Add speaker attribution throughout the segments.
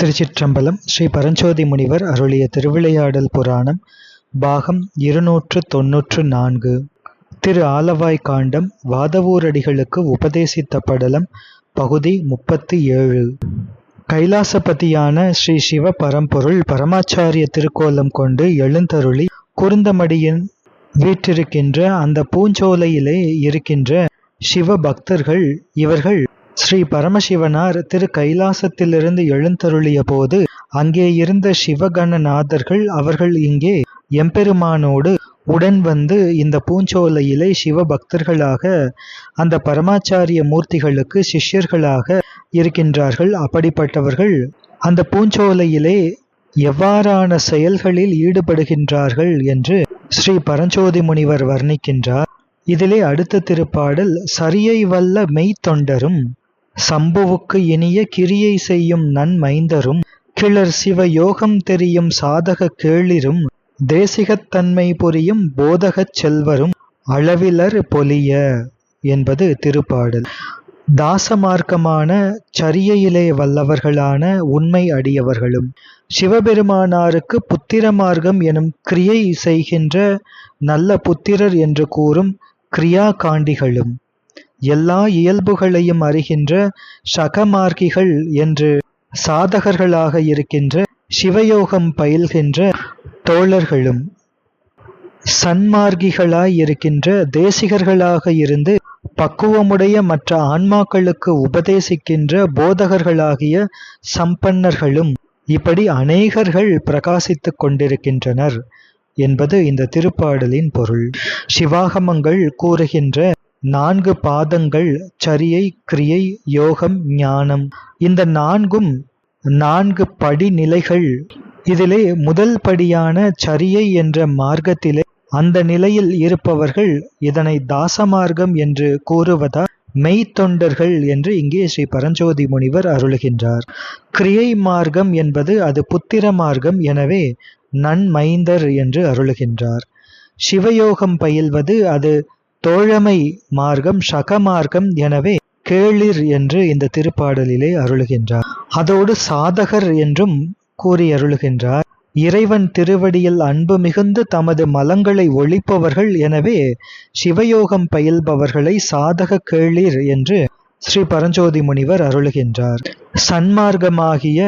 Speaker 1: திருச்சிற்றம்பலம் ஸ்ரீ பரஞ்சோதி முனிவர் அருளிய திருவிளையாடல் புராணம் பாகம் இருநூற்று தொன்னூற்று நான்கு. திரு ஆலவாய் காண்டம் வாதவூரடிகளுக்கு உபதேசித்த படலம் பகுதி முப்பத்தி ஏழு. கைலாசபதியான ஸ்ரீ சிவ பரம்பொருள் பரமாச்சாரிய திருக்கோலம் கொண்டு எழுந்தருளி குருந்தமடியின் வீற்றிருக்கின்ற அந்த பூஞ்சோலையிலே இருக்கின்ற சிவ பக்தர்கள் இவர்கள் ஸ்ரீ பரமசிவனார் திரு கைலாசத்திலிருந்து எழுந்தருளிய போது அங்கே இருந்த சிவகணநாதர்கள் அவர்கள் இங்கே எம்பெருமானோடு உடன் வந்து இந்த பூஞ்சோலையிலே சிவ பக்தர்களாக அந்த பரமாச்சாரிய மூர்த்திகளுக்கு சிஷ்யர்களாக இருக்கின்றார்கள். அப்படிப்பட்டவர்கள் அந்த பூஞ்சோலையிலே எவ்வாறான செயல்களில் ஈடுபடுகின்றார்கள் என்று ஸ்ரீ பரஞ்சோதி முனிவர் வர்ணிக்கின்றார். இதிலே அடுத்த திருப்பாடல் சரியை வல்ல மெய்த்தொண்டரும் சம்புவுக்கு இனிய கிரியை செய்யும் நன்மைந்தரும் கிளர் சிவ யோகம் தெரியும் சாதக கேளிரும் தேசிகத்தன்மை புரியும் போதகச் செல்வரும் அளவிலர் பொலிய என்பது திருப்பாடல். தாசமார்க்கமான சரியையிலே வல்லவர்களான உண்மை அடியவர்களும் சிவபெருமானாருக்கு புத்திர மார்க்கம் எனும் கிரியை செய்கின்ற நல்ல புத்திரர் என்று கூறும் கிரியா காண்டிகளும் எல்லா இயல்புகளையும் அறிகின்ற சகமார்க்கிகள் என்று சாதகர்களாக இருக்கின்ற சிவயோகம் பயில்கின்ற தோழர்களும் சன்மார்க்கிகளாய் இருக்கின்ற தேசிகர்களாக இருந்து பக்குவமுடைய மற்ற ஆன்மாக்களுக்கு உபதேசிக்கின்ற போதகர்களாகிய சம்பன்னர்களும் இப்படி அநேகர்கள் பிரகாசித்துக் கொண்டிருக்கின்றனர் என்பது இந்த திருப்பாடலின் பொருள். சிவாகமங்கள் கூறுகின்ற நான்கு பாதங்கள் சரியை கிரியை யோகம் ஞானம். இந்த நான்கும் நான்கு படிநிலைகள். இதிலே முதல் படியான சரியை என்ற மார்க்கத்திலே அந்த நிலையில் இருப்பவர்கள் இதனை தாசமார்க்கம் என்று கூறுவதால் மெய்த்தொண்டர்கள் என்று இங்கே ஸ்ரீ பரஞ்சோதி முனிவர் அருளுகின்றார். கிரியை மார்க்கம் என்பது அது புத்திர மார்க்கம் எனவே நன்மைந்தர் என்று அருளுகின்றார். சிவயோகம் பயில்வது அது தோழமை மார்க்கம் சகமார்க்கம் எனவே கேளிர் என்று இந்த திருப்பாடலிலே அருளுகின்றார். அதோடு சாதகர் என்றும் கூறி அருளுகின்றார் இறைவன் திருவடியில் அன்பு மிகுந்து தமது மலங்களை ஒழிப்பவர்கள் எனவே சிவயோகம் பயில்பவர்களை சாதக கேளிர் என்று ஸ்ரீ பரஞ்சோதி முனிவர் அருளுகின்றார். சன்மார்க்கமாகிய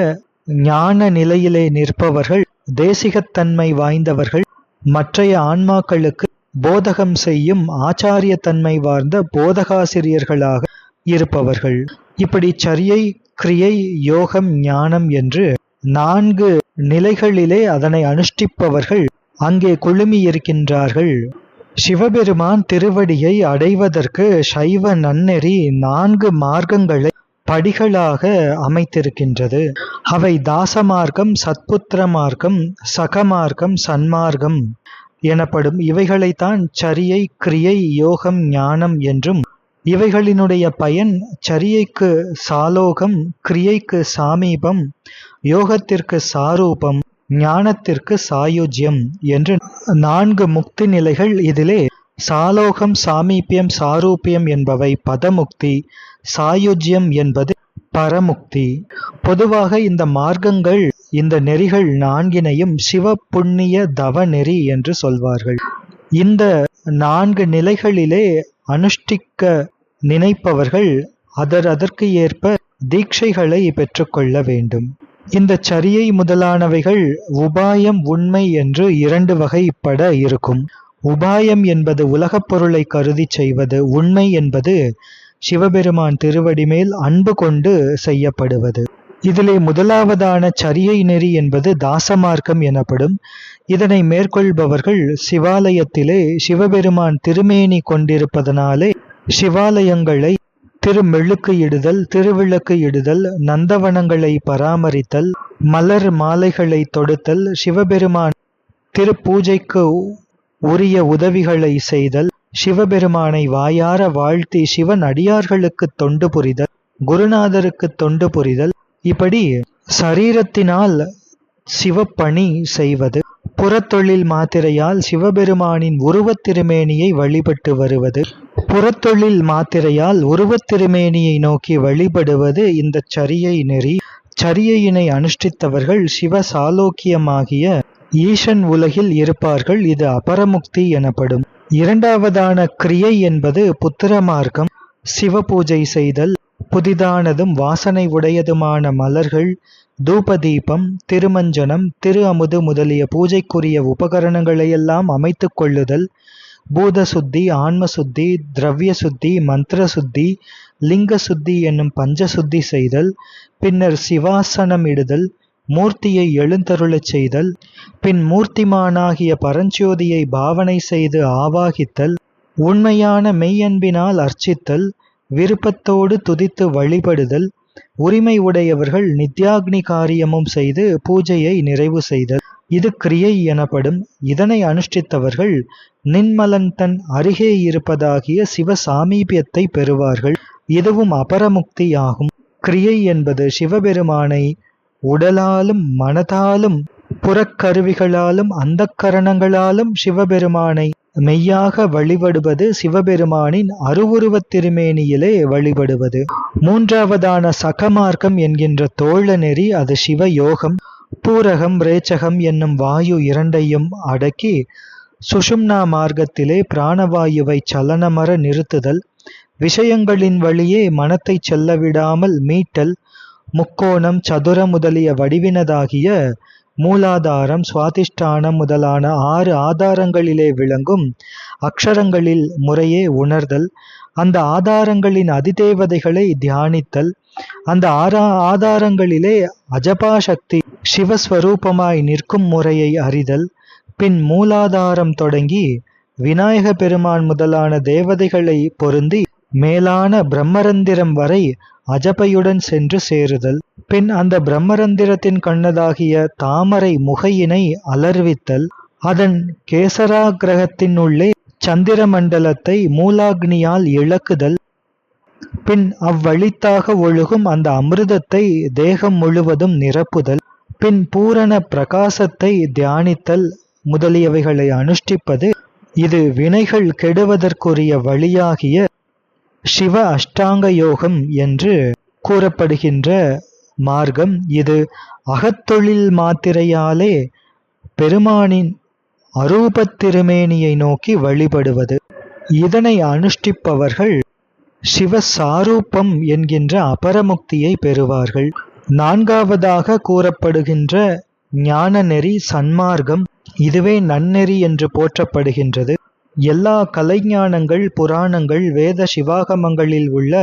Speaker 1: ஞான நிலையிலே நிற்பவர்கள் தேசிகத்தன்மை வாய்ந்தவர்கள் மற்றைய ஆன்மாக்களுக்கு போதகம் செய்யும் ஆச்சாரியத்தன்மை வார்ந்த போதகாசிரியர்களாக இருப்பவர்கள். இப்படி சரியை கிரியை யோகம் ஞானம் என்று நான்கு நிலைகளிலே அதனை அனுஷ்டிப்பவர்கள் அங்கே குழுமி இருக்கின்றார்கள் சிவபெருமான் திருவடியை அடைவதற்கு சைவ நன்னெறி நான்கு மார்க்கங்களை படிகளாக அமைத்திருக்கின்றது. அவை தாசமார்க்கம் சத்புத்திர மார்க்கம் சகமார்க்கம் சன்மார்க்கம். எனப்படும் இவைகளைத்தான் சரியை கிரியை யோகம் ஞானம் என்றும் இவைகளினுடைய பயன் சரியைக்கு சாலோகம் கிரியைக்கு சாமீபம் யோகத்திற்கு சாரூபம் ஞானத்திற்கு சாயுஜ்யம் என்று நான்கு முக்தி நிலைகள் இதிலே சாலோகம் சாமீபியம் சாரூபியம் என்பவை பதமுக்தி சாயுஜ்யம் என்பது பரமுக்தி. பொதுவாக இந்த மார்க்கங்கள் இந்த நெறிகள் நான்கினையும் சிவ புண்ணிய தவ நெறி என்று சொல்வார்கள். இந்த நான்கு நிலைகளிலே அனுஷ்டிக்க நினைப்பவர்கள் அதர் அதற்கு ஏற்ப தீட்சைகளை பெற்றுக்கொள்ள வேண்டும். இந்த சரியை முதலானவைகள் உபாயம் உண்மை என்று இரண்டு வகைப்பட இருக்கும். உபாயம் என்பது உலகப் பொருளை கருதி செய்வது உண்மை என்பது சிவபெருமான் திருவடி மேல் அன்பு கொண்டு செய்யப்படுவது. இதிலே முதலாவதான சரியை நெறி என்பது தாசமார்க்கம் எனப்படும். இதனை மேற்கொள்பவர்கள் சிவாலயத்திலே சிவபெருமான் திருமேனி கொண்டிருப்பதனாலே சிவாலயங்களை திருமெழுக்கு இடுதல் திருவிளக்கு இடுதல் நந்தவனங்களை பராமரித்தல் மலர் மாலைகளை தொடுத்தல் சிவபெருமான் திருப்பூஜைக்கு உரிய உதவிகளை செய்தல் சிவபெருமானை வாயார வாழ்த்தி சிவன் அடியார்களுக்கு தொண்டு புரிதல் குருநாதருக்கு தொண்டு புரிதல் இப்படி சரீரத்தினால் சிவப்பணி செய்வது புறத்தொழில் மாத்திரையால் சிவபெருமானின் உருவத் திருமேனியை வழிபட்டு வருவது புறத்தொழில் மாத்திரையால் உருவத் திருமேனியை நோக்கி வழிபடுவது இந்த சரியை நெறி சரியினை அனுஷ்டித்தவர்கள் சிவ சாலோக்கியமாகிய ஈசன் உலகில் இருப்பார்கள். இது அபரமுக்தி எனப்படும். இரண்டாவதான கிரியை என்பது புத்திர மார்க்கம் சிவ பூஜை செய்தல் புதிதானதும் வாசனை உடையதுமான மலர்கள் தூபதீபம் திருமஞ்சனம் திரு அமுது முதலிய பூஜைக்குரிய உபகரணங்களையெல்லாம் அமைத்து கொள்ளுதல் பூத சுத்தி ஆன்ம சுத்தி திரவிய சுத்தி மந்திர சுத்தி லிங்க சுத்தி என்னும் பஞ்ச சுத்தி செய்தல் பின்னர் சிவாசனம் இடுதல் மூர்த்தியை எழுந்தருளச் செய்தல் பின் மூர்த்திமானாகிய பரஞ்சோதியை பாவனை செய்து ஆவாகித்தல் உண்மையான மெய்யன்பினால் அர்ச்சித்தல் விருப்பத்தோடு துதித்து வழிபடுதல் உரிமை உடையவர்கள் நித்யாக்னி காரியமும் செய்து பூஜையை நிறைவு செய்தல். இது கிரியை எனப்படும். இதனை அனுஷ்டித்தவர்கள் நின்மலன் தன் அருகே இருப்பதாகிய சிவ சாமீபியத்தை பெறுவார்கள். இதுவும் அபரமுக்தியாகும். கிரியை என்பது சிவபெருமானை உடலாலும் மனதாலும் புறக்கருவிகளாலும் அந்த கரணங்களாலும் சிவபெருமானை மெய்யாக வழிபடுவது சிவபெருமானின் அருவுருவத் திருமேனியிலே வழிபடுவது. மூன்றாவதான சகமார்க்கம் என்கின்ற தோழ நெறி அது சிவ யோகம் பூரகம் ரேச்சகம் என்னும் வாயு இரண்டையும் அடக்கி சுஷும்னா மார்க்கத்திலே பிராணவாயுவை சலனமர நிறுத்துதல் விஷயங்களின் வழியே மனத்தை செல்ல விடாமல் மீட்டல் முக்கோணம் சதுர முதலிய வடிவினதாகிய மூலாதாரம் சுவாதிஷ்டானம் முதலான ஆறு ஆதாரங்களிலே விளங்கும் அக்ஷரங்களில் முறையே உணர்தல். அந்த ஆதாரங்களின் அதிதேவதைகளை தியானித்தல். அந்த ஆறா ஆதாரங்களிலே அஜபா சக்தி சிவஸ்வரூபமாய் நிற்கும் முறையை அறிதல். பின் மூலாதாரம் தொடங்கி விநாயக பெருமான் முதலான தேவதைகளை பொருந்தி மேலான பிரம்மரந்திரம் வரை அஜபையுடன் சென்று சேருதல். பின் அந்த பிரம்மரந்திரத்தின் கண்ணதாகிய தாமரை முகையினை அலர்வித்தல். அதன் கேசராகிரகத்தினுள்ளே சந்திர மண்டலத்தை மூலாக்னியால் இழக்குதல். பின் அவ்வழித்தாக ஒழுகும் அந்த அமிர்தத்தை தேகம் முழுவதும் நிரப்புதல். பின் பூரண பிரகாசத்தை தியானித்தல் முதலியவைகளை அனுஷ்டிப்பது. இது வினைகள் கெடுவதற்குரிய வழியாகிய சிவ அஷ்டாங்க யோகம் என்று கூறப்படுகின்ற மார்க்கம் இது. அகத்தொழில் மாத்திரையாலே பெருமானின் அரூபத்திருமேனியை நோக்கி வழிபடுவது. இதனை அனுஷ்டிப்பவர்கள் சிவசாரூபம் என்கின்ற அபரமுக்தியை பெறுவார்கள். நான்காவதாக கூறப்படுகின்ற ஞான நெறி சன்மார்க்கம் இதுவே நன்னெறி என்று போற்றப்படுகின்றது. எல்லா கலைஞானங்கள் புராணங்கள் வேத சிவாகமங்களில் உள்ள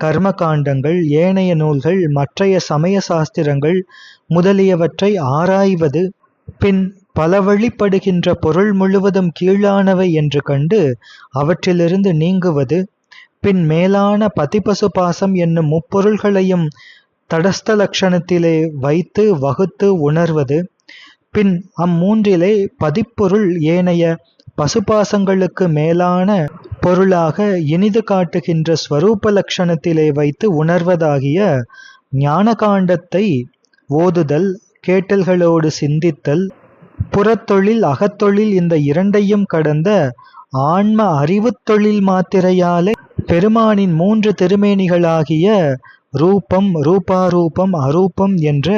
Speaker 1: கர்மகாண்டங்கள் ஏனைய நூல்கள் மற்றைய சமய சாஸ்திரங்கள் முதலியவற்றை ஆராய்வது பின் பல வழிப்படுகின்ற பொருள் முழுவதும் கீழானவை என்று கண்டு அவற்றிலிருந்து நீங்குவது பின் மேலான பதிபசு பாசம் என்னும் முப்பொருள்களையும் தடஸ்த லட்சணத்திலே வைத்து வகுத்து உணர்வது பின் அம்மூன்றிலே பதிப்பொருள் ஏனைய பசுபாசங்களுக்கு மேலான பொருளாக இனிது காட்டுகின்ற ஸ்வரூப லட்சணத்திலே வைத்து உணர்வதாகிய ஞானகாண்டத்தை ஓதுதல் கேட்டல்களோடு சிந்தித்தல் புறத்தொழில் அகத்தொழில் இந்த இரண்டையும் கடந்த ஆன்ம அறிவு தொழில் மாத்திரையாலே பெருமானின் மூன்று திருமேனிகளாகிய ரூபம் ரூபாரூபம் அரூபம் என்ற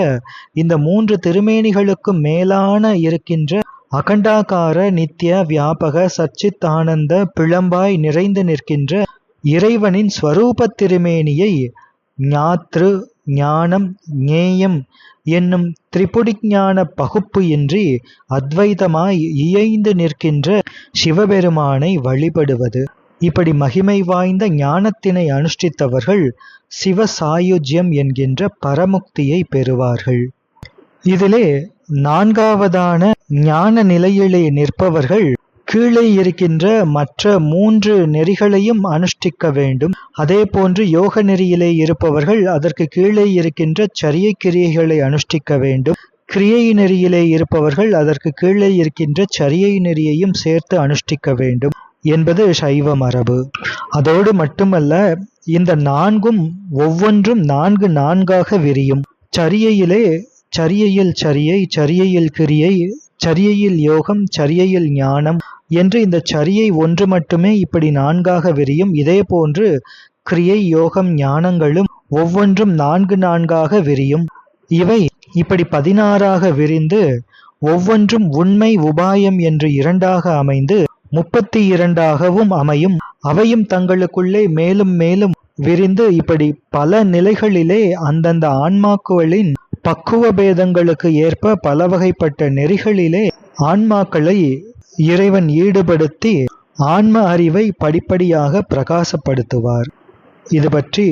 Speaker 1: இந்த மூன்று திருமேனிகளுக்கும் மேலான இருக்கின்ற அகண்டாகார நித்திய வியாபக சச்சித்தானந்த பிளம்பாய் நிறைந்து நிற்கின்ற இறைவனின் ஸ்வரூப திருமேனியை ஞாத்ரு ஞானம் ஞேயம் என்னும் திரிபுடிஞான பகுப்பு இன்றி அத்வைதமாய் இயைந்து நிற்கின்ற சிவபெருமானை வழிபடுவது. இப்படி மகிமை வாய்ந்த ஞானத்தினை அனுஷ்டித்தவர்கள் சிவ சாயுஜ்யம் என்கின்ற பரமுக்தியை பெறுவார்கள். இதிலே நான்காவதான ஞான நிலையிலே நிற்பவர்கள் கீழே இருக்கின்ற மற்ற மூன்று நெறிகளையும் அனுஷ்டிக்க வேண்டும். அதே போன்று யோக நெறியிலே இருப்பவர்கள் அதற்கு கீழே இருக்கின்ற சரியை கிரியைகளை அனுஷ்டிக்க வேண்டும். கிரியை நெறியிலே இருப்பவர்கள் அதற்கு கீழே இருக்கின்ற சரியை நெறியையும் சேர்த்து அனுஷ்டிக்க வேண்டும் என்பது சைவ மரபு. அதோடு மட்டுமல்ல இந்த நான்கும் ஒவ்வொன்றும் நான்கு நான்காக விரியும். சரியையிலே சரியையில் சரியை சரியையில் கிரியை சரியையில் யோகம் சரியையில் ஞானம் என்று இந்த சரியை ஒன்று மட்டுமே இப்படி நான்காக விரியும். இதே போன்று கிரியை யோகம் ஞானங்களும் ஒவ்வொன்றும் நான்கு நான்காக விரியும். இவை இப்படி பதினாறாக விரிந்து ஒவ்வொன்றும் உண்மை உபாயம் என்று இரண்டாக அமைந்து முப்பத்தி இரண்டாகவும் அமையும். அவையும் தங்களுக்குள்ளே மேலும் மேலும் விரிந்து இப்படி பல நிலைகளிலே அந்தந்த ஆன்மாக்குவலின் பக்குவ பேதங்களுக்கு ஏற்ப பல வகைப்பட்ட நெறிகளிலே ஆன்மாக்களை இறைவன் ஈடுபடுத்தி ஆன்ம அறிவை படிப்படியாக பிரகாசப்படுத்துவார். இது பற்றி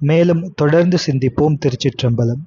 Speaker 1: மேலும் தொடர்ந்து சிந்திப்போம் திருச்சிற்றம்பலம்.